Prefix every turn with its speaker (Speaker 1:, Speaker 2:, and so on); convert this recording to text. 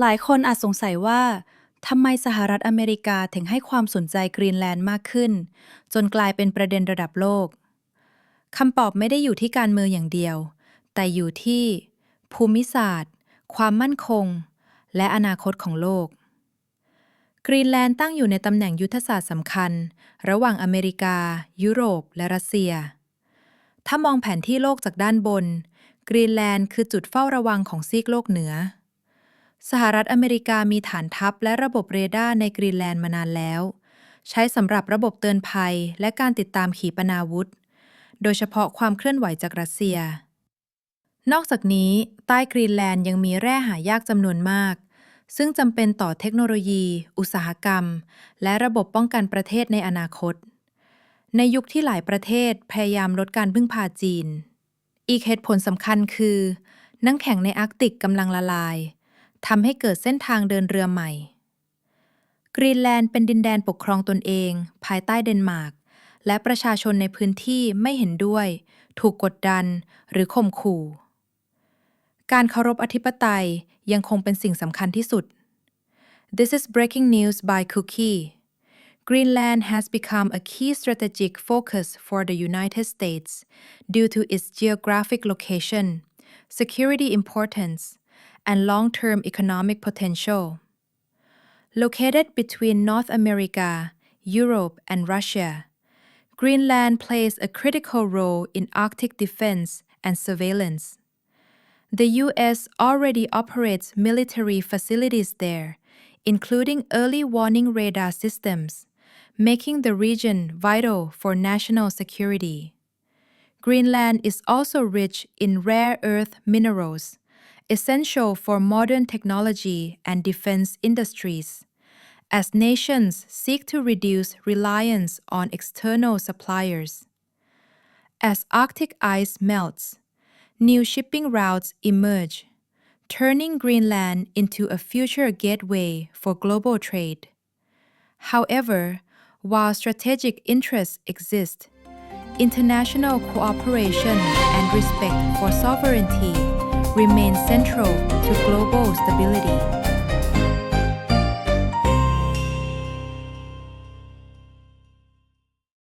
Speaker 1: หลายคนอาจสงสัยว่าทำไมสหรัฐอเมริกาถึงให้ความสนใจกรีนแลนด์มากขึ้น จนกลายเป็นประเด็นระดับโลกคำตอบไม่ได้อยู่ที่การเมืองอย่างเดียว แต่อยู่ที่ ภูมิศาสตร์ ความมั่นคง และอนาคตของโลก กรีนแลนด์ตั้งอยู่ในตำแหน่งยุทธศาสตร์สำคัญ ระหว่างอเมริกา ยุโรป และรัสเซีย ถ้ามองแผนที่โลกจากด้านบน กรีนแลนด์คือจุดเฝ้าระวังของซีกโลกเหนือ สหรัฐอเมริกามีฐานทัพและระบบเรดาร์ในกรีนแลนด์มานานแล้ว ใช้สำหรับระบบเตือนภัยและการติดตามขีปนาวุธ โดยเฉพาะความเคลื่อนไหวจากรัสเซีย นอกจากนี้ ใต้กรีนแลนด์ยังมีแร่หายากจำนวนมาก ซึ่งจำเป็นต่อเทคโนโลยี อุตสาหกรรม และระบบป้องกันประเทศในอนาคต ในยุคที่หลายประเทศพยายามลดการพึ่งพาจีน อีกเหตุผลสำคัญคือ น้ำแข็งในอาร์กติกกำลังละลาย ทำให้เกิดเส้นทางเดินเรือใหม่ กรีนแลนด์เป็นดินแดนปกครองตนเอง ภายใต้เดนมาร์ก และประชาชนในพื้นที่ไม่เห็นด้วย ถูกกดดันหรือข่มขู่ การเคารพอธิปไตยยังคงเป็นสิ่งสำคัญที่สุด This is breaking news by Cookie. Greenland has become a key strategic focus for the United States due to its geographic location, security importance, and long term economic potential. Located between North America, Europe, and Russia, Greenland plays a critical role in Arctic defense and surveillance. The U.S. already operates military facilities there, including early warning radar systems, making the region vital for national security. Greenland is also rich in rare earth minerals, essential for modern technology and defense industries, as nations seek to reduce reliance on external suppliers. As Arctic ice melts, new shipping routes emerge, turning Greenland into a future gateway for global trade. However, while strategic interests exist, international cooperation and respect for sovereignty remain central to global stability.